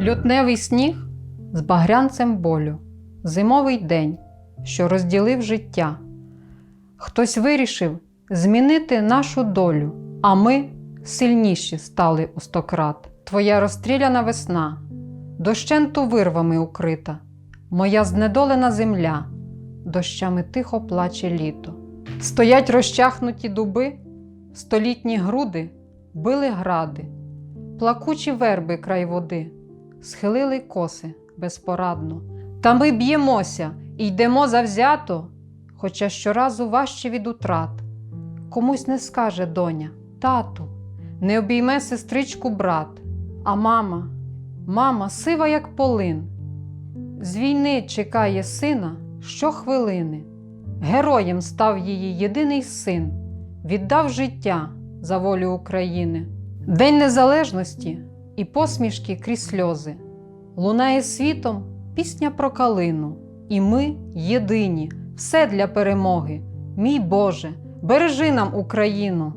Лютневий сніг з багрянцем болю, зимовий день, що розділив життя. Хтось вирішив змінити нашу долю, а ми сильніші стали у стократ. Твоя розстріляна весна, дощенту вирвами укрита, моя знедолена земля, дощами тихо плаче літо. Стоять розчахнуті дуби, столітні груди били гради, плакучі верби край води, схилили коси безпорадно. Та ми б'ємося і йдемо завзято, хоча щоразу важче від утрат. Комусь не скаже доня, тату, не обійме сестричку брат, а мама, мама сива, як полин. З війни чекає сина щохвилини. Героєм став її єдиний син, віддав життя за волю України. День Незалежності і посмішки крізь сльози. Лунає світом пісня про калину. І ми єдині, все для перемоги. Мій Боже, бережи нам Україну.